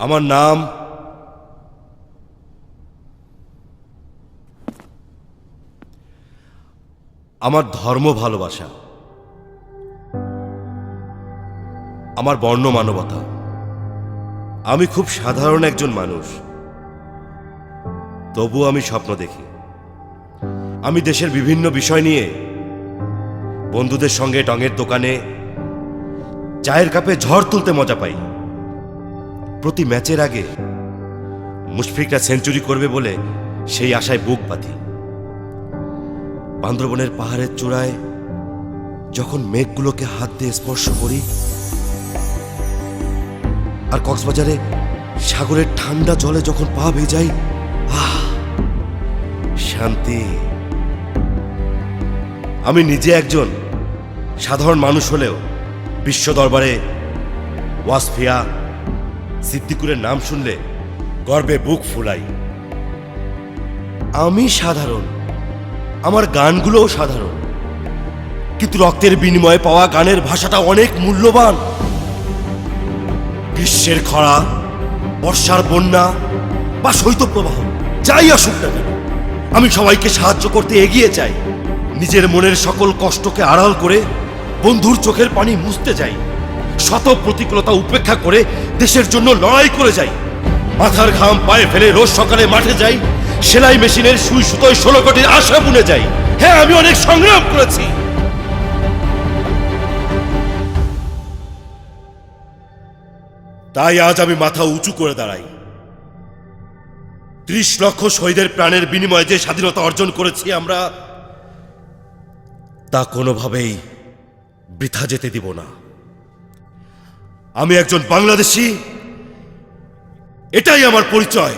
আমার নাম আমার ধর্ম ভালোবাসা, আমার বর্ণ মানবতা। আমি খুব সাধারণ একজন মানুষ। তবু আমি স্বপ্ন দেখি। আমি দেশের বিভিন্ন বিষয় নিয়ে বন্ধুদের সঙ্গে টঙের দোকানে, চায়ের কাপে ঝড় তুলতে মজা পাই। প্রতি ম্যাচের আগে মুশফিকরা সেঞ্চুরি করবে বলে সেই আশায় বুক বাঁধি। বান্দরবনের পাহাড়ের চূড়ায় যখন মেঘগুলোকে হাত দিয়ে স্পর্শ করি, আর কক্সবাজারে সাগরের ঠান্ডা জলে যখন পা ভেজাই, আহ, শান্তি। আমি নিজে একজন সাধারণ মানুষ হলেও বিশ্ব দরবারে ওয়াসফিয়া সিদ্দিকুরের নাম শুনলে গর্বে বুক ফুলাই। আমি সাধারণ, আমার গানগুলোও সাধারণ, কিন্তু রক্তের বিনিময়ে পাওয়া গানের ভাষাটা অনেক মূল্যবান। গ্রীষ্মের খরা, বর্ষার বন্যা বা শৈত্যপ্রবাহ যাই আসুক না কেন, আমি সবাইকে সাহায্য করতে এগিয়ে যাই। নিজের মনের সকল কষ্টকে আড়াল করে বন্ধুর চোখের পানি মুছতে যাই। শত প্রতিকূলতা উপেক্ষা করে দেশের জন্য লড়াই করে যাই। মাথার ঘাম পায়ে ফেলে রোজ সকালে মাঠে যাই, সেলাই মেশিনের সুই সুতোয় ষোলো কোটির আশা বুনে যাই। হ্যাঁ আমি অনেক সংগ্রাম করেছি। তাই আজ আমি মাথা উঁচু করে দাঁড়াই। ত্রিশ লক্ষ শহীদের প্রাণের বিনিময়ে যে স্বাধীনতা অর্জন করেছি আমরা, তা কোনোভাবেই বৃথা যেতে দিব না। আমি একজন বাংলাদেশি। এটাই আমার পরিচয়।